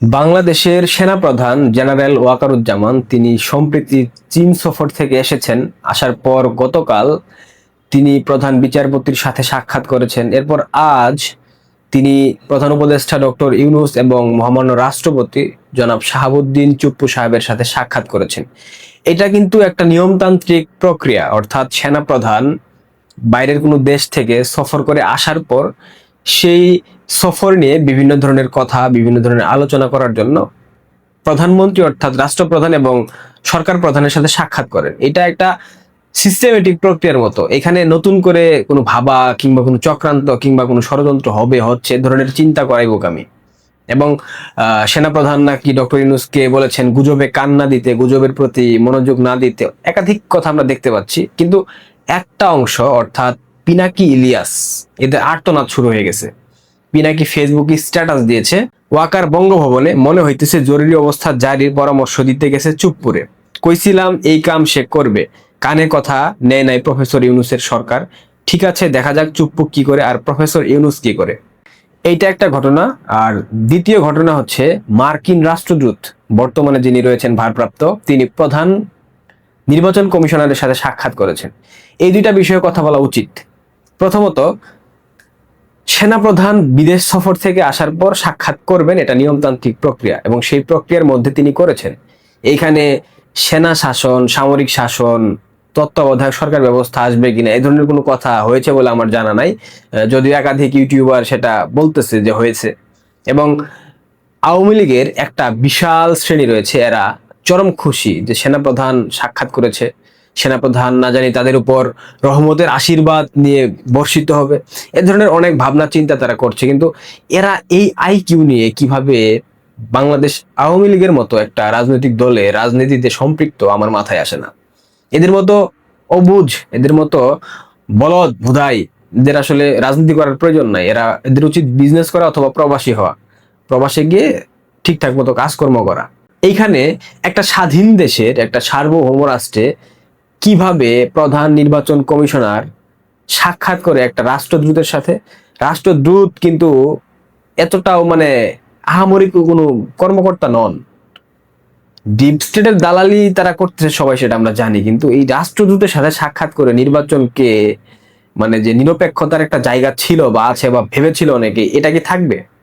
বাংলাদেশের সেনাপ্রধান জেনারেল ওয়াকারুজ্জামান তিনি সম্প্রতি চীন সফর থেকে এসেছেন। আসার পর গতকাল তিনি প্রধান বিচারপতির সাথে সাক্ষাৎ করেছেন। এরপর আজ তিনি প্রধান উপদেষ্টা ডক্টর ইউনুস এবং মহামান্য রাষ্ট্রপতি জনাব শাহাবুদ্দিন চুপ্পু সাহেবের সাথে সাক্ষাৎ করেছেন। এটা কিন্তু একটা নিয়মতান্ত্রিক প্রক্রিয়া, অর্থাৎ সেনাপ্রধান বাইরের কোনো দেশ থেকে সফর করে আসার পর সেই সফর নিয়ে বিভিন্ন ধরনের কথা, বিভিন্ন ধরনের আলোচনা করার জন্য প্রধানমন্ত্রী অর্থাৎ রাষ্ট্রপ্রধান এবং সরকার প্রধানের সাথে সাক্ষাৎ করেন। এটা একটা সিস্টেমেটিক প্রক্রিয়ার মতো। এখানে নতুন করে কোনো ভাবা কিংবা কোনো চক্রান্ত কিংবা কোনো ষড়যন্ত্র হবে, হচ্ছে ধরনের চিন্তা করাই বোকামি। এবং সেনাপ্রধান নাকি ডক্টর ইউনুসকে বলেছেন, গুজবে কান না দিতে, গুজবের প্রতি মনোযোগ না দিতে। একাধিক কথা আমরা দেখতে পাচ্ছি। কিন্তু একটা অংশ, অর্থাৎ পিনাকি ইলিয়াস, এদের আর্তনাদ শুরু হয়ে গেছে। পিনাকি ফেসবুকে স্ট্যাটাস দিয়েছে, ওয়াকার বঙ্গভবনে মনে হইতেছে জরুরি অবস্থা জারির পরামর্শ দিতে গেছে চুপপুরে। কইছিলাম, এই কাম সে করবে। কানে কথা নেয় নাই প্রফেসর ইউনুসের সরকার। ঠিক আছে, দেখা যাক চুপ্পু কি করে আর প্রফেসর ইউনুস কি করে। এইটা একটা ঘটনা। আর দ্বিতীয় ঘটনা হচ্ছে, মার্কিন রাষ্ট্রদূত, বর্তমানে যিনি রয়েছেন ভারপ্রাপ্ত, তিনি প্রধান নির্বাচন কমিশনারের সাথে সাক্ষাৎ করেছেন। এই দুইটা বিষয়ে কথা বলা উচিত। প্রথমত সেনাপ্রধান বিদেশ সফর থেকে আসার পর সাক্ষাৎ করবেন এটা নিয়মতান্ত্রিক প্রক্রিয়া এবং সেই প্রক্রিয়ার মধ্যে তিনি করেছেন। এইখানে সেনা শাসন, সামরিক শাসন, তত্ত্বাবধায়ক সরকার ব্যবস্থা আসবে কিনা, এই ধরনের কোনো কথা হয়েছে বলে আমার জানা নাই। যদিও একাধিক ইউটিউবার সেটা বলতেছে যে হয়েছে। এবং আওয়ামী লীগের একটা বিশাল শ্রেণি রয়েছে, এরা চরম খুশি যে সেনাপ্রধান সাক্ষাৎ করেছে। সেনাপ্রধান না জানি তাদের উপর রহমতের আশীর্বাদ নিয়ে বর্ষিত হবে, এ ধরনের অনেক ভাবনা, চিন্তা তারা করছে। কিন্তু এরা এই আইকিউ নিয়ে কীভাবে বাংলাদেশ আওয়ামী লীগের মতো একটা রাজনৈতিক দলে রাজনীতিতে সম্পৃক্ত আমার মাথায় আসে না। এদের মতো অবুঝ, এদের মতো বলদ, ভুদাই, এদের আসলে রাজনীতি করার প্রয়োজন নাই। এরা এদের উচিত বিজনেস করা অথবা প্রবাসী হওয়া। প্রবাসে গিয়ে ঠিকঠাক মতো কাজকর্ম করা। এইখানে একটা স্বাধীন দেশের একটা সার্বভৌম রাষ্ট্রে কীভাবে প্রধান নির্বাচন কমিশনার সাক্ষাৎ করে একটা রাষ্ট্রদূতের সাথে? রাষ্ট্রদূত কিন্তু এতটাও মানে আহামরি কোনো কর্মকর্তা নন। ডিপ স্টেটের দালালি তারা করতেছে সবাই, সেটা আমরা জানি। কিন্তু এই রাষ্ট্রদূতের সাথে সাক্ষাৎ করে নির্বাচনকে মানে যে নিরপেক্ষতার একটা জায়গা ছিল বা আছে বা ভেবেছিল অনেকে, এটা কি থাকবে?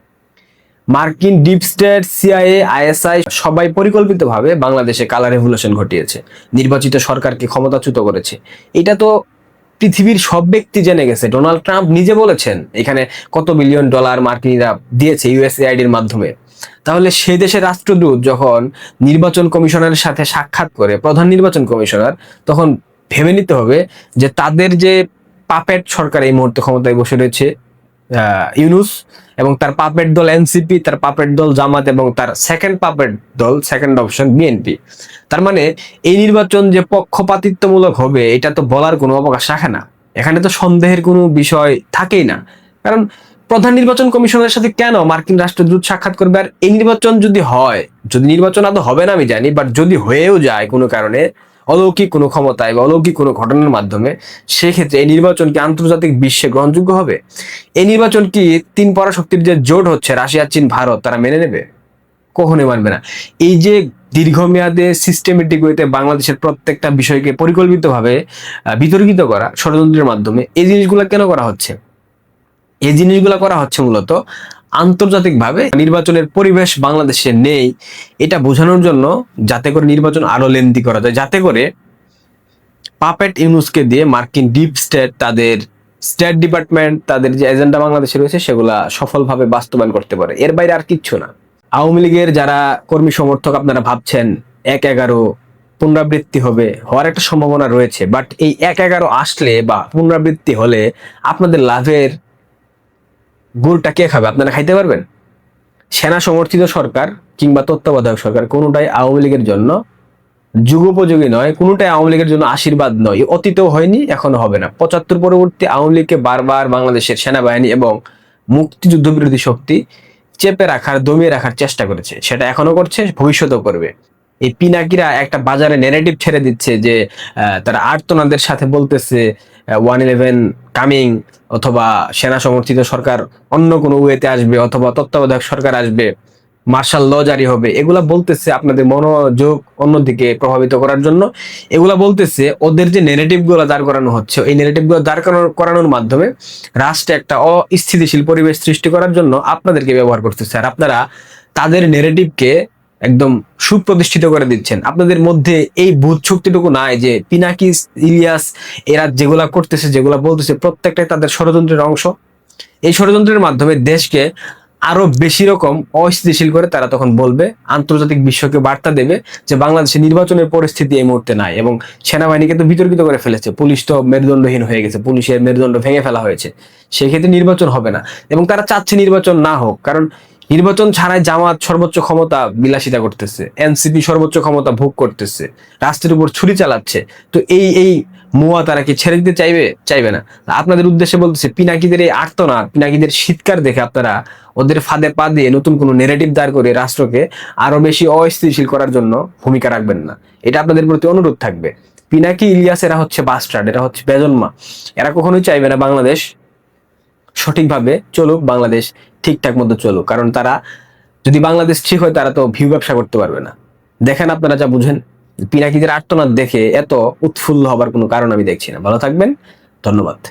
মার্কিন ডিপ স্টেট সিআইএ, আইএসআই সবাই পরিকল্পিতভাবে বাংলাদেশে কালার রেভলিউশন ঘটিয়েছে। নির্বাচিত সরকারকে ক্ষমতাচ্যুত করেছে। এটা তো পৃথিবীর সব ব্যক্তি জেনে গেছে। ডোনাল্ড ট্রাম্প নিজে বলেছেন, এখানে কত বিলিয়ন ডলার মার্কিনীরা দিয়েছে ইউএসএআইডির মাধ্যমে। তাহলে সে দেশের রাষ্ট্রদূত যখন নির্বাচন কমিশনারের সাথে সাক্ষাৎ করে, প্রধান নির্বাচন কমিশনার, তখন ভেবে নিতে হবে যে তাদের যে পাপেট সরকার এই মুহূর্তে ক্ষমতায় বসে রয়েছে ইউনুস এবং তার পাপেট দল এনসিপি, তার পাপেট দল জামাত এবং তার সেকেন্ড পাপেট দল সেকেন্ড অপশন বিএনপি। তার মানে এই নির্বাচন যে পক্ষপাতিত্বমূলক হবে, এটা তো বলার কোনো অবকাশ রাখে না। এখানে তো সন্দেহের কোনো বিষয় থাকেই না। কারণ প্রধান নির্বাচন কমিশনের সাথে কেন মার্কিন রাষ্ট্রদূত সাক্ষাৎ করবে? আর এই নির্বাচন যদি হয়, যদি নির্বাচন আদৌ হবে না আমি জানি বাট যদি হয়েও যায় কোনো কারণে অলৌকিক কোনো ক্ষমতায় বা অলৌকিক কোনো ঘটনার মাধ্যমে, সেক্ষেত্রে এই নির্বাচন কি আন্তর্জাতিক বিশ্বে গ্রহণযোগ্য হবে? এই নির্বাচন কি তিন পরাশক্তির যে জোট হচ্ছে, রাশিয়া, চীন, ভারত, তারা মেনে নেবে? কখনোই মানবে না। এই যে দীর্ঘমেয়াদে সিস্টেমেটিক ওয়েতে বাংলাদেশের প্রত্যেকটা বিষয়কে পরিকল্পিতভাবে বিতর্কিত করা ষড়যন্ত্রের মাধ্যমে, এই জিনিসগুলো কেন করা হচ্ছে? এই জিনিসগুলো করা হচ্ছে মূলত আন্তর্জাতিকভাবে নির্বাচনের পরিবেশ বাংলাদেশে নেই, এটা বোঝানোর জন্য যাতে করে নির্বাচন আরও লেন্দি করা যায়, যাতে করে পাপেট ইউনুসকে দিয়ে মার্কিন ডিপ স্টেট তাদের স্টেট ডিপার্টমেন্ট তাদের যে এজেন্ডা বাংলাদেশে রয়েছে, সেগুলা সফলভাবে বাস্তবায়ন করতে পারে। এর বাইরে আর কিচ্ছু না। আওয়ামী লীগের যারা কর্মী সমর্থক, আপনারা ভাবছেন এক এগারো পুনরাবৃত্তি হবে, হওয়ার একটা সম্ভাবনা রয়েছে বাট এই এক এগারো আসলে বা পুনরাবৃত্তি হলে আপনাদের লাভের গুড়টা কে খাবে? আপনারা খাইতে পারবেন? সেনা সমর্থিত সরকার কিংবা তত্ত্বাবধায়ক সরকার কোনোটাই আওয়ামী লীগের জন্য যুগোপযোগী নয়, কোনোটাই আওয়ামী লীগের জন্য আশীর্বাদ নয়, অতীতেও হয়নি, এখনও হবে না। পঁচাত্তর পরবর্তী আওয়ামী লীগকে বারবার বাংলাদেশের সেনাবাহিনী এবং মুক্তিযুদ্ধ বিরোধী শক্তি চেপে রাখার, দমিয়ে রাখার চেষ্টা করেছে। সেটা এখনও করছে, ভবিষ্যতেও করবে। এই পিনাকিরা একটা বাজারে নেগেটিভ ছেড়ে দিচ্ছে যে তারা আর্তনাদের সাথে বলতেছে ওয়ান ইলেভেন কামিং অথবা সেনা সমর্থিত সরকার অন্য কোনো ওয়েতে আসবে অথবা তত্ত্বাবধায়ক সরকার আসবে, মার্শাল ল জারি হবে। এগুলা বলতেছে আপনাদের মনোযোগ অন্যদিকে প্রভাবিত করার জন্য। এগুলা বলতেছে ওদের যে নেগেটিভগুলো দাঁড় করানো হচ্ছে, এই নেগেটিভগুলো দাঁড় করানো- করানোর মাধ্যমে রাষ্ট্রে একটা অস্থিতিশীল পরিবেশ সৃষ্টি করার জন্য আপনাদেরকে ব্যবহার করতেছে। আর আপনারা তাদের নেগেটিভকে একদম সুপ্রতিষ্ঠিত করে দিচ্ছেন। আপনাদের মধ্যে এই বুধ শক্তিটুকু নাই যে পিনাকি ইলিয়াস, এরা যেগুলা করতেছে, যেগুলা বলতেছে, প্রত্যেকটাই তাদের ষড়যন্ত্রের অংশ। এই ষড়যন্ত্রের মাধ্যমে দেশকে আরও বেশি রকম অস্থিতিশীল করে তারা তখন বলবে, আন্তর্জাতিক বিশ্বকে বার্তা দেবে যে বাংলাদেশে নির্বাচনের পরিস্থিতি এই মুহূর্তে নাই এবং সেনাবাহিনীকে তো বিতর্কিত করে ফেলেছে। পুলিশ তো মেরুদণ্ডহীন হয়ে গেছে, পুলিশের মেরুদণ্ড ভেঙে ফেলা হয়েছে। সেক্ষেত্রে নির্বাচন হবে না এবং তারা চাচ্ছে নির্বাচন না হোক, কারণ নির্বাচন ছাড়াই জামাত সর্বোচ্চ ক্ষমতা বিলাসিতা করতেছে, এনসিপি সর্বোচ্চ ক্ষমতা ভোগ করতেছে, রাষ্ট্রের উপর ছুরি চালাচ্ছে, তো এই এই মুয়া তারা কি ছেড়ে দিতে চাইবে? চাইবে না। আপনাদের উদ্দেশ্যে বলতেছে, পিনাকিদের এই আর্তনা পিনাকিদের শীতকার দেখে আপনারা ওদের ফাঁদে পা দিয়ে নতুন কোনো নেগেটিভ দাঁড় করে রাষ্ট্রকে আরও বেশি অস্থিতিশীল করার জন্য ভূমিকা রাখবেন না। এটা আপনাদের প্রতি অনুরোধ থাকবে। পিনাকি, ইলিয়াস এরা হচ্ছে বাস্টার্ড এরা হচ্ছে বেজন্মা। এরা কখনোই চাইবে না বাংলাদেশ সঠিকভাবে চলুক, বাংলাদেশ ঠিকঠাক মতো চলুক। কারণ তারা, যদি বাংলাদেশ ঠিক হয়, তারা তো ভিউ ব্যবসা করতে পারবে না। দেখেন আপনারা যা বুঝেন, পিনাকিদের আর্তনাদ দেখে এত উৎফুল্ল হবার কোনো কারণ আমি দেখছি না। ভালো থাকবেন, ধন্যবাদ।